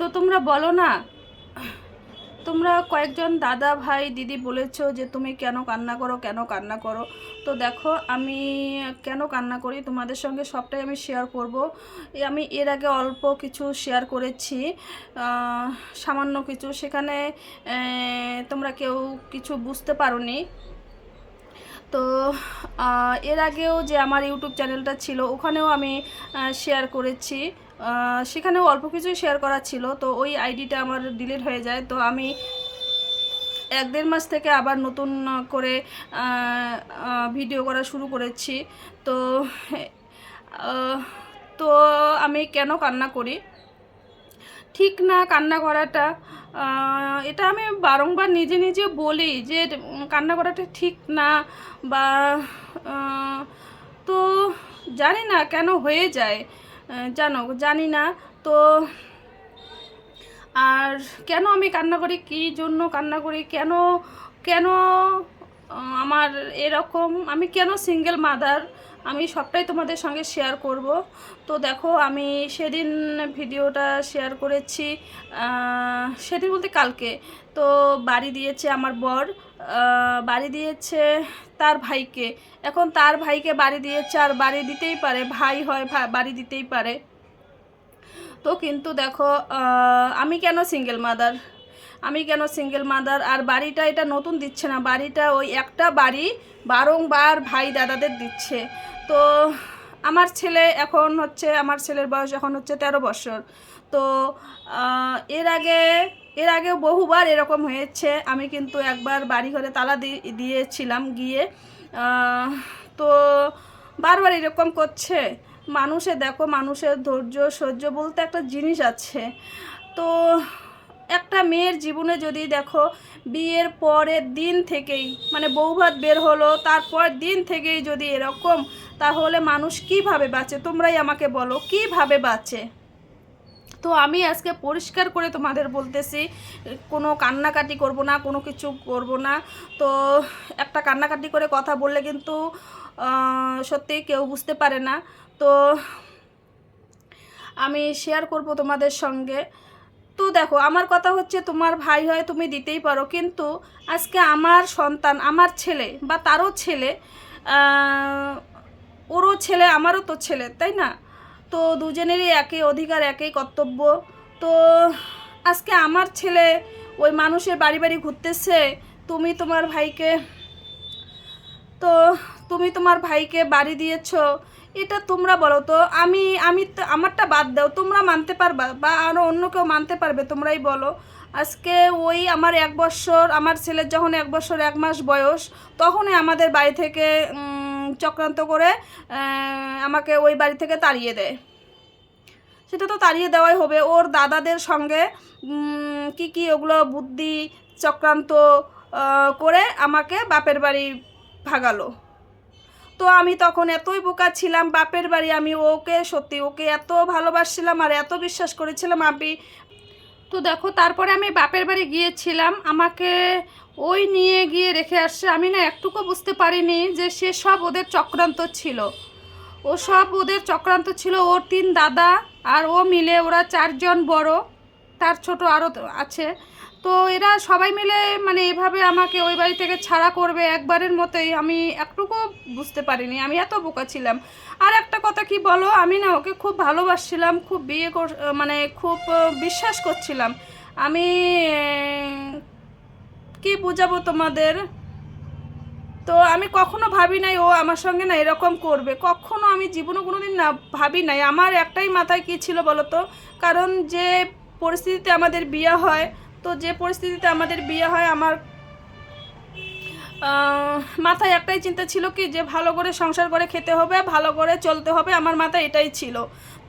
তো তোমরা বলো না, তোমরা কয়েকজন দাদা ভাই দিদি বলেছ যে তুমি কেন কান্না করো, কেন কান্না করো? তো দেখো, আমি কেন কান্না করি? তোমাদের সঙ্গে সবটাই আমি শেয়ার করব। আমি এর আগে অল্প কিছু শেয়ার করেছি সামান্য কিছু। সেখানে তোমরা কেউ কিছু বুঝতে পারোনি। তো এর আগেও যে আমার ইউটিউব চ্যানেলটা ছিল, ওখানেও আমি শেয়ার করেছি। সেখানেও অল্প কিছুই শেয়ার করা ছিল। তো ওই আইডিটা আমার ডিলিট হয়ে যায়। তো আমি এক দেড় মাস থেকে আবার নতুন করে ভিডিও করা শুরু করেছি। তো তো আমি কেন কান্না করি? ঠিক না কান্না করাটা এটা আমি বারংবার নিজে নিজে বলি যে, কান্না করাটা ঠিক না বা তো জানি না কেন হয়ে যায়। জানো, জানি না। তো আর কেন আমি কান্না করি? কী জন্য কান্না করি? কেন কেন আমার এরকম? আমি কেন সিঙ্গেল মাদার আমি সবটাই তোমাদের সঙ্গে শেয়ার করব। তো দেখো, আমি সেদিন ভিডিওটা শেয়ার করেছি সেদিন বলতে কালকে। তো বাড়ি দিয়েছে আমার বর বাড়ি দিয়েছে তার ভাইকে। এখন তার ভাইকে বাড়ি দিয়েছে, আর বাড়ি দিতেই পারে, ভাই হয় বাড়ি দিতেই পারে। তো কিন্তু দেখো আমি কেন সিঙ্গেল মাদার আমি কেন সিঙ্গেল মাদার আর বাড়িটা এটা নতুন দিচ্ছে না। বাড়িটা ওই একটা বাড়ি বারংবার ভাই দাদাদের দিচ্ছে। তো আমার ছেলে এখন হচ্ছে, আমার ছেলের বয়স এখন হচ্ছে তেরো বছর। তো এর আগে, এর আগেও বহুবার এরকম হয়েছে। আমি কিন্তু একবার বাড়ি ঘরে তালা দিয়েছিলাম গিয়ে। তো বারবার এরকম করছে। মানুষে দেখো, মানুষের ধৈর্য, সহ্য বলতে একটা জিনিস আছে। তো একটা মেয়ের জীবনে যদি দেখো বিয়ের পরের দিন থেকেই মানে বৌভাত বের হলো, তারপর দিন থেকেই যদি এরকম, তাহলে মানুষ কীভাবে বাঁচে? তোমরাই আমাকে বলো, কীভাবে বাঁচে? তো আমি আজকে পরিষ্কার করে তোমাদের বলতেছি, কোনো কান্নাকাটি করব না, কোনো কিছু করব না। তো একটা কান্নাকাটি করে কথা বললে কিন্তু সত্যি কেউ বুঝতে পারে না। তো আমি শেয়ার করব তোমাদের সঙ্গে। তো দেখো, আমার কথা হচ্ছে তোমার ভাই হয় তুমি দিতেই পারো, কিন্তু আজকে আমার সন্তান, আমার ছেলে বা তারও ছেলে ওরও ছেলে, আমারও তো ছেলে, তাই না? তো দুজনেরই একই অধিকার একই কর্তব্য। তো আজকে আমার ছেলে ওই মানুষের বাড়ি বাড়ি ঘুরতেছে, তুমি তোমার ভাইকে তুমি তোমার ভাইকে বাড়ি দিয়েছ, এটা তোমরা বলো তো। আমি আমি আমারটা বাদ দাও, তোমরা মানতে পারবা, বা আরও অন্য কেউ মানতে পারবে, তোমরাই বলো। আজকে ওই আমার এক বছর, আমার ছেলের যখন এক বছর, এক মাস বয়স, তখনই আমাদের বাড়ি থেকে চক্রান্ত করে আমাকে ওই বাড়ি থেকে তাড়িয়ে দেয়। সেটা তো তাড়িয়ে দেওয়াই হবে। ওর দাদাদের সঙ্গে কি কি ওগুলো বুদ্ধি চক্রান্ত করে আমাকে বাপের বাড়ি ভাগালো। তো আমি তখন এতই বোকা ছিলাম, বাপের বাড়ি আমি ওকে সত্যি ওকে এত ভালোবাসছিলাম আর এত বিশ্বাস করেছিলাম আমি। তো দেখো তারপরে আমি বাপের বাড়ি গিয়েছিলাম, আমাকে ওই নিয়ে গিয়ে রেখে আসছে। আমি না একটুকু বুঝতে পারিনি যে সে সব ওদের চক্রান্ত ছিল। ও সব ওদের চক্রান্ত ছিল, ওর তিন দাদা আর ও মিলে ওরা চারজন বড়, তার ছোট আরও আছে। তো এরা সবাই মিলে মানে এভাবে আমাকে ওই বাড়ি থেকে ছাড়া করবে একবারের মতোই, আমি একটুকু বুঝতে পারিনি, আমি এত বোকা ছিলাম। আর একটা কথা কি বলো, আমি না ওকে খুব ভালোবাসছিলাম, খুব বিয়ে কর মানে খুব বিশ্বাস করছিলাম। আমি কি বুঝাবো তোমাদের? তো আমি কখনো ভাবি নাই ও আমার সঙ্গে না এরকম করবে, কখনো আমি জীবনে কোনো দিন না ভাবি নাই। আমার একটাই মাথায় কী ছিল বলো তো? কারণ যে পরিস্থিতিতে আমাদের বিয়ে হয় তো যে পরিস্থিতিতে আমাদের বিয়ে হয়, আমার মাথায় একটাই চিন্তা ছিল কি যে ভালো করে সংসার করে খেতে হবে, ভালো করে চলতে হবে, আমার মাথায় এটাই ছিল।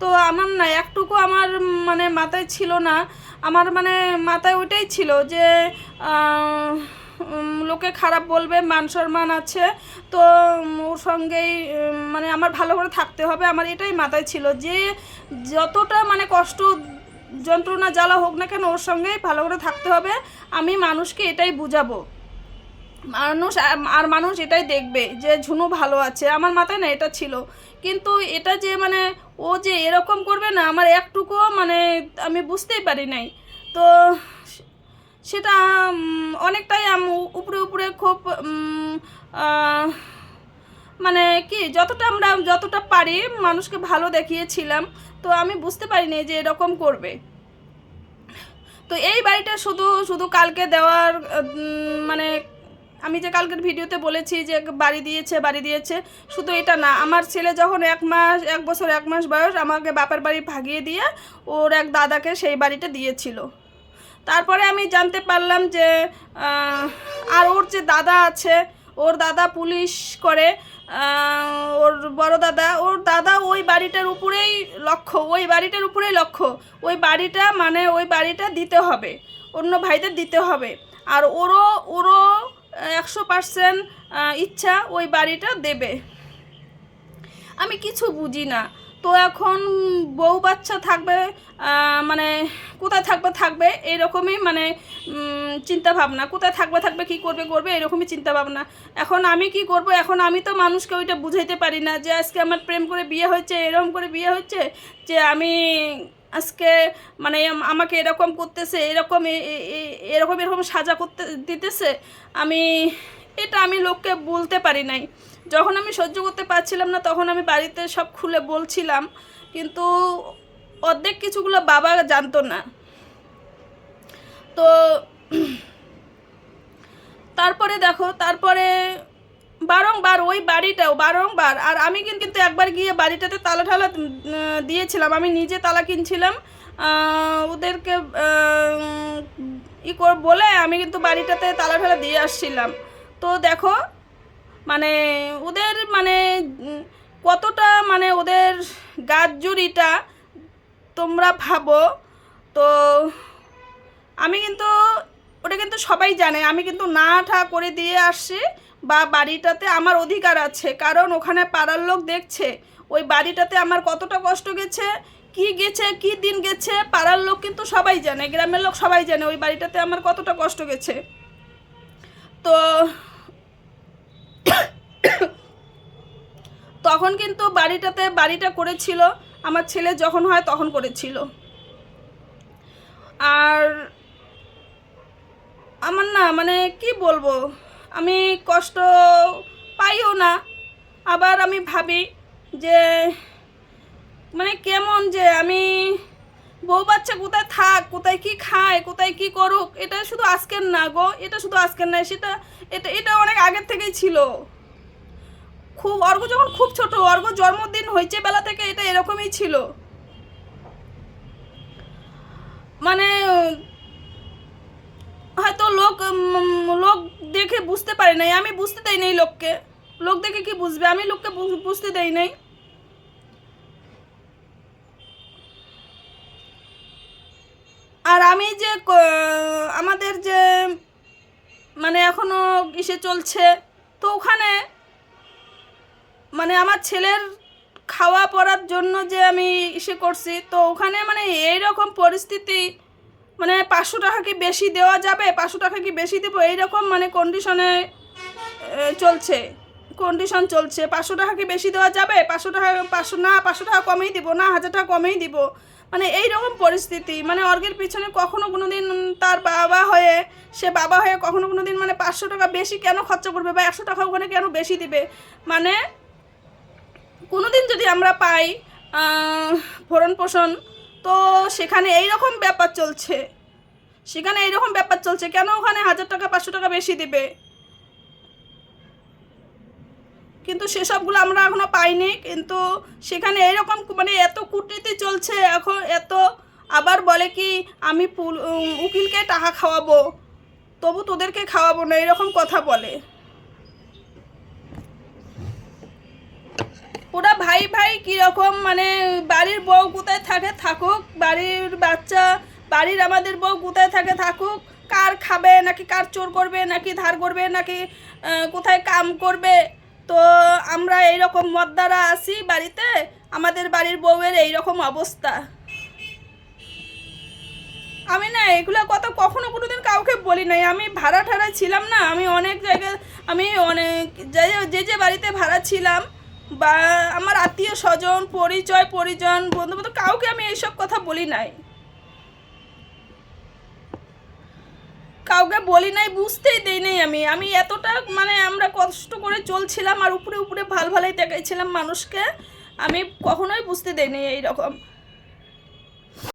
তো আমার না একটুকু আমার মানে মাথায় ছিল না, আমার মানে মাথায় ওইটাই ছিল যে লোকে খারাপ বলবে, মান সম্মান আছে, তো ওর সঙ্গেই মানে আমার ভালো করে থাকতে হবে, আমার এটাই মাথায় ছিল যে যতটা মানে কষ্ট যন্ত্রণা জ্বালা হোক না কেন, ওর সঙ্গেই ভালো করে থাকতে হবে। আমি মানুষকে এটাই বুঝাবো। মানুষ, আর মানুষ এটাই দেখবে যে ঝুনু ভালো আছে। আমার মাথায় না এটা ছিল। কিন্তু এটা যে মানে ও যে এরকম করবে না, আমার একটুকুও মানে আমি বুঝতেই পারি নাই। তো সেটা অনেকটাই উপরে উপরে খুব মানে কি, যতটা আমরা, যতটা পারি মানুষকে ভালো দেখিয়েছিলাম, তো আমি বুঝতে পারিনি যে এরকম করবে। তো এই বাড়িটা শুধু শুধু কালকে দেওয়ার মানে আমি যে কালকের ভিডিওতে বলেছি যে বাড়ি দিয়েছে বাড়ি দিয়েছে, শুধু এটা না, আমার ছেলে যখন এক মাস, এক বছর, এক মাস বয়স, আমাকে বাপের বাড়ি ভাগিয়ে দিয়ে ওর এক দাদাকে সেই বাড়িটা দিয়েছিল। তারপরে আমি জানতে পারলাম যে আর ওর যে দাদা আছে ওর দাদা পুলিশ করে ওর বড় দাদা, ওর দাদা ওই বাড়িটার উপরেই লক্ষ্য, ওই বাড়িটার উপরেই লক্ষ্য। ওই বাড়িটা মানে ওই বাড়িটা দিতে হবে, অন্য ভাইদের দিতে হবে। আর ওরও ওরও একশো পার্সেন্ট ইচ্ছা ওই বাড়িটা দেবে। আমি কিছু বুঝি না। তো এখন বউ বাচ্চা থাকবে মানে কোথায় থাকবে থাকবে এরকমই মানে চিন্তা ভাবনা কোথায় থাকবে থাকবে, কি করবে করবে এরকমই চিন্তা ভাবনা এখন আমি কি করব? এখন আমি তো মানুষকে ওইটা বুঝাইতে পারি না যে আজকে আমার প্রেম করে বিয়ে হয়েছে, এরকম করে বিয়ে হচ্ছে যে আমি আজকে মানে আমাকে এরকম করতেছে, এরকম এরকম এরকম সাজা করতে, দিতেছে। আমি, এটা আমি লোককে বলতে পারি নাই। যখন আমি সহ্য করতে পারছিলাম না, তখন আমি বাড়িতে সব খুলে বলছিলাম, কিন্তু অর্ধেক কিছুগুলো বাবা জানতো না। তো তারপরে দেখো, তারপরে বারংবার ওই বাড়িটাও বারংবার, আর আমি কিন্তু একবার গিয়ে বাড়িটাতে তালা ঠালা দিয়েছিলাম। আমি নিজে তালা কিনছিলাম ওদেরকে ই করে, বলে আমি কিন্তু বাড়িটাতে তালা ঠালা দিয়ে আসছিলাম। তো দেখো মানে ওদের মানে কতটা মানে ওদের গাজজুরিটা তোমরা ভাবো, তো আমি কিন্তু, ওটা কিন্তু সবাই জানে, আমি কিন্তু না ঠা করে দিয়ে আসছি বা বাড়িটাতে আমার অধিকার আছে, কারণ ওখানে পাড়ার লোক দেখছে, ওই বাড়িটাতে আমার কতটা কষ্ট গেছে, কি গেছে, কি দিন গেছে, পাড়ার লোক কিন্তু সবাই জানে, গ্রামের লোক সবাই জানে, ওই বাড়িটাতে আমার কতটা কষ্ট গেছে। তো তখন কিন্তু বাড়িটাতে, বাড়িটা করেছিল। আমার ছেলে যখন হয় তখন করেছিল। আর আমার না মানে কি বলব, আমি কষ্ট পাইও না। আবার আমি ভাবি যে মানে কেমন যে আমি বউ বাচ্চা কোথায় থাক, কোথায় কি খায়, কোথায় কি করুক, এটা শুধু আজকের না গো, এটা শুধু আজকের না, সেটা, এটা এটা অনেক আগের থেকেই ছিল। খুব অর্ঘ যখন খুব ছোট অর্ঘ জন্মদিন হয়েছে বেলা থেকে, এটা এরকমই ছিল। মানে হয়তো লোক লোক দেখে বুঝতে পারে নাই। আমি বুঝতে দেই নাই লোককে। লোক দেখে কি বুঝবে? আমি লোককে বুঝতে দেই নাই। আর আমি যে আমাদের যে মানে এখনও ইসে চলছে, তো ওখানে মানে আমার ছেলের খাওয়া পড়ার জন্য যে আমি ইসে করছি, তো ওখানে মানে এই রকম পরিস্থিতি মানে পাঁচশো টাকা কি বেশি দেওয়া যাবে? পাঁচশো টাকা কি বেশি দেবো? এইরকম মানে কন্ডিশনে চলছে। কন্ডিশন চলছে। পাঁচশো টাকা কি বেশি দেওয়া যাবে? পাঁচশো টাকা, পাঁচশো, না, পাঁচশো টাকা কমেই দিব, না, হাজার টাকা কমেই দিব। মানে এই রকম পরিস্থিতি। মানে অর্গের পিছনে কখনো কোনো দিন তার বাবা হয়ে, সে বাবা হয়ে কখনো কোনো দিন মানে পাঁচশো টাকা বেশি কেন খরচা করবে বা একশো টাকা ওখানে কেন বেশি দিবে? মানে কোনোদিন যদি আমরা পাই ভরণ পোষণ তো সেখানে এই রকম ব্যাপার চলছে। সেখানে এইরকম ব্যাপার চলছে, কেন ওখানে হাজার টাকা, পাঁচশো টাকা বেশি দিবে? কিন্তু সেসবগুলো আমরা এখনও পাইনি, কিন্তু সেখানে এইরকম মানে এত কূটনীতি চলছে, এখন এত আবার বলে কি, আমি উকিলকে টাকা খাওয়াবো, তবু তোদেরকে খাওয়াবো না এরকম কথা বলে। ওরা ভাই ভাই কীরকম মানে বাড়ির বউ কোথায় থাকে থাকুক, বাড়ির বাচ্চা, বাড়ির আমাদের বউ কোথায় থাকে থাকুক, কার খাবে, নাকি কার চোর করবে, নাকি ধার করবে, নাকি কোথায় কাম করবে। তো আমরা এইরকম মদ্দারা আসি বাড়িতে, আমাদের বাড়ির বউয়ের এইরকম অবস্থা। আমি না এগুলো কথা কখনো কোনো দিন কাউকে বলি নাই। আমি ভাড়া ঠাড়া ছিলাম না, আমি অনেক জায়গায়, আমি অনেক যে যে বাড়িতে ভাড়া ছিলাম বা আমার আত্মীয় স্বজন, পরিচয়, পরিজন বন্ধু বান্ধব কাউকে আমি এইসব কথা বলি নাই। কাউকে বলি নাই, বুঝতেই দেই নাই আমি। আমি এতটা মানে আমরা কষ্ট করে চলছিলাম আর উপরে উপরে ভালো ভালোই দেখাইছিলাম মানুষকে, আমি কখনোই বুঝতে দেই নাই এইরকম।